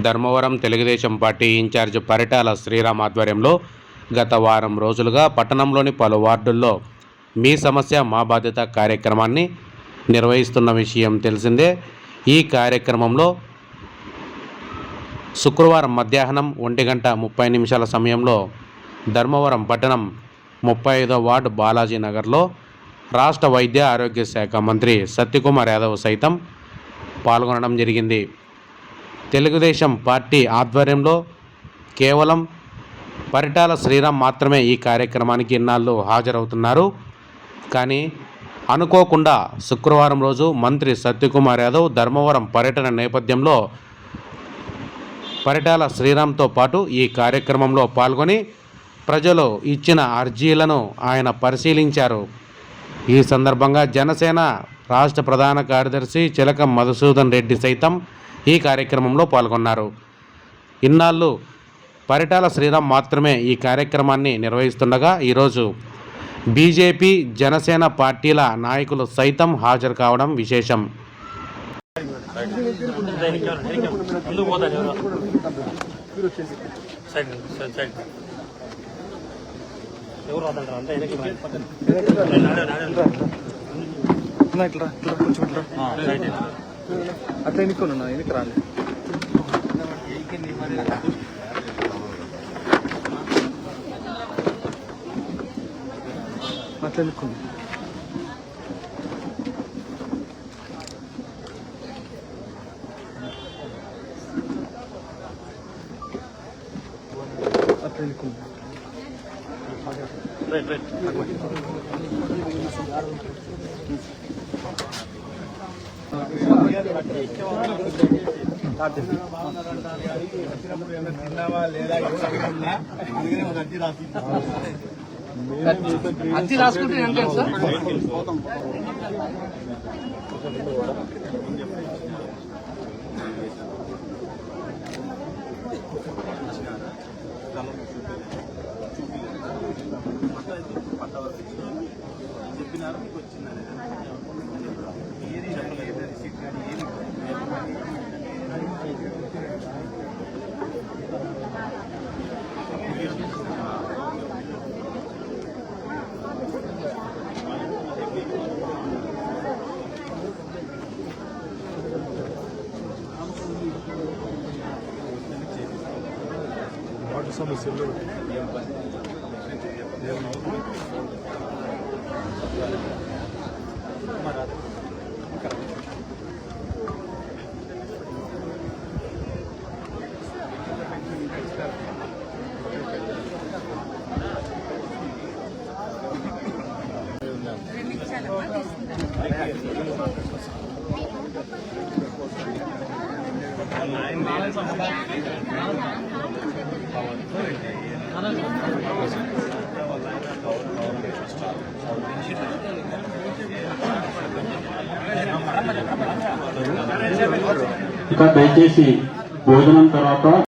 Dharmavaram Telugu Desam party in charge Paritala Sriram ఆధ్వర్యంలో గత వారం రోజులుగా పట్టణంలోని పలు వార్డుల్లో మీ సమస్య మా బాధ్యత కార్యక్రమాన్ని నిర్వహిస్తున్న విషయం తెలిసిందే. ఈ కార్యక్రమంలో శుక్రవారం మధ్యాహ్నం ఒంటి గంట ముప్పై నిమిషాల సమయంలో ధర్మవరం పట్టణం ముప్పై ఐదో వార్డు బాలాజీ నగర్లో రాష్ట్ర వైద్య ఆరోగ్య శాఖ మంత్రి సత్యకుమార్ యాదవ్ సైతం పాల్గొనడం జరిగింది. తెలుగుదేశం పార్టీ ఆధ్వర్యంలో కేవలం పరిటాల శ్రీరామ్ మాత్రమే ఈ కార్యక్రమానికి ఇన్నాళ్ళు హాజరవుతున్నారు. కానీ అనుకోకుండా శుక్రవారం రోజు మంత్రి సత్యకుమార్ యాదవ్ ధర్మవరం పర్యటన నేపథ్యంలో పరిటాల శ్రీరామ్తో పాటు ఈ కార్యక్రమంలో పాల్గొని ప్రజలు ఇచ్చిన అర్జీలను ఆయన పరిశీలించారు. ఈ సందర్భంగా జనసేన రాష్ట్ర ప్రధాన కార్యదర్శి చిలక మధుసూదన్ రెడ్డి సైతం ఈ కార్యక్రమంలో పాల్గొన్నారు. ఇన్నాళ్ళు పరిటాల శ్రీరామ్ మాత్రమే ఈ కార్యక్రమాన్ని నిర్వహిస్తుండగా ఈరోజు బీజేపీ జనసేన పార్టీల నాయకులు సైతం హాజరు కావడం విశేషం. ఇట్లా ఇట్లా కొంచెం ఇట్లా అట్లా ఎన్నుకోను ఎన్నిక రాలి అట్లా ఎన్నుకోండి అట్లా ఎన్నుకోండి రైట్ రైట్. అద్దె రాసుకుంటే ఎంత సార్? వాటి సమస్యలు ఇక దయచేసి భోజనం తర్వాత